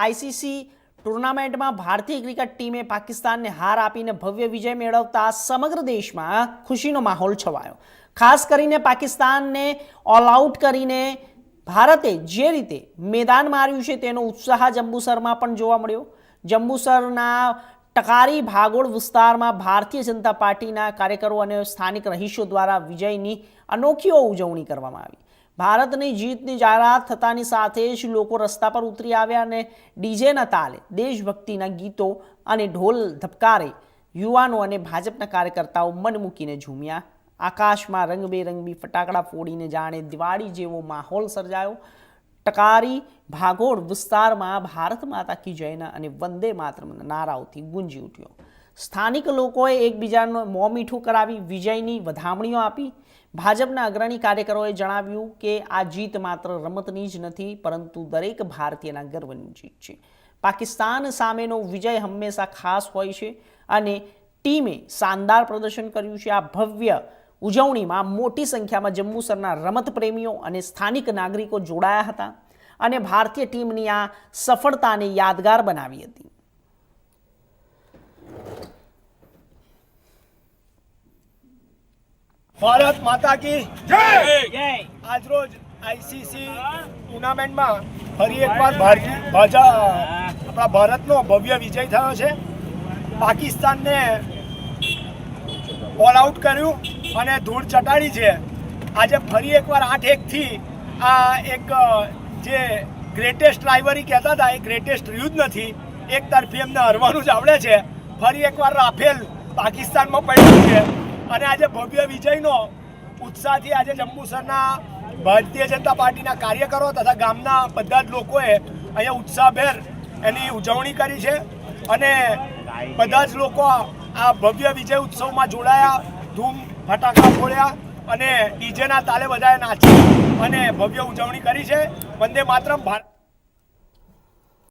ICC ટુર્નામેન્ટમાં ભારતીય cricket ટીમે પાકિસ્તાનને હાર આપીને ભવ્ય વિજય મેળવતા સમગ્ર દેશમાં ખુશીનો માહોલ છવાયો. ખાસ કરીને પાકિસ્તાનને ઓલ આઉટ કરીને ભારતે જે રીતે મેદાન માર્યું છે તેનો ઉત્સાહ જંબુસરમાં પણ જોવા મળ્યો. જંબુસરના ટકારી ભાગોળ વિસ્તારમાં ભારતીય જનતા પાર્ટીના કાર્યકરો અને સ્થાનિક રહીશો દ્વારા વિજયની અનોખીઓ ઉજવણી કરવામાં આવી. ભારતની જીતની જાહેરાત થતાની સાથે જ લોકો રસ્તા પર ઉતરી આવ્યા અને ડીજેના તાલે દેશભક્તિના ગીતો અને ઢોલ ધબકારે. યુવાનો અને ભાજપના કાર્યકર્તાઓ મન મૂકીને ઝૂમ્યા. આકાશમાં રંગબેરંગી ફટાકડા ફોડીને જાણે દિવાળી જેવો માહોલ સર્જાયો. ટકારી ભાગોળ વિસ્તારમાં ભારત માતા કી જયના અને વંદે માતરમના નારાઓથી ગુંજી ઉઠ્યો. સ્થાનિક લોકોએ એકબીજાનું મોં મીઠું કરાવી વિજયની વધામણીઓ આપી. ભાજપના અગ્રણી કાર્યકરોએ જણાવ્યું કે આ જીત માત્ર રમતની જ નથી, પરંતુ દરેક ભારતીયના ગર્વની જીત છે. પાકિસ્તાન સામેનો વિજય હંમેશા ખાસ હોય છે અને ટીમે શાનદાર પ્રદર્શન કર્યું છે. આ ભવ્ય ઉજવણીમાં મોટી સંખ્યામાં જંબુસરના રમત પ્રેમીઓ અને સ્થાનિક નાગરિકો જોડાયા હતા અને ભારતીય ટીમની આ સફળતાને યાદગાર બનાવી હતી. ભારત માતા કી જય! આજરોજ આઈસીસી ટુર્નામેન્ટમાં ફરી એકવાર ભારતીય ભાજા આપણા ભારતનો ભવ્ય વિજય થયો છે. પાકિસ્તાનને ઓલ આઉટ કર્યું અને ધૂળ ચટાડી છે. આજે ફરી એકવાર આઠ એકથી આ એક જે ગ્રેટેસ્ટ રાઇવરી કહેતા હતા એ ગ્રેટેસ્ટ યુદ્ધ નથી. એક તરફી એમને હરવાનું જ આવડે છે. ફરી એકવાર રાફેલ પાકિસ્તાનમાં પડ્યું છે. અને આજે ભવ્ય વિજયનો ઉત્સાહથી આજે જંબુસરના ભારતીય જનતા પાર્ટીના કાર્યકરો તથા ગામના બધા જ લોકોએ અહીંયા ઉત્સાહભેર એની ઉજવણી કરી છે. અને બધા જ લોકો આ ભવ્ય વિજય ઉત્સવમાં જોડાયા, ધૂમ ફટાકા ફોડ્યા અને ડીજેના તાલે બધાએ નાચી અને ભવ્ય ઉજવણી કરી છે. વંદે માત્ર ભારત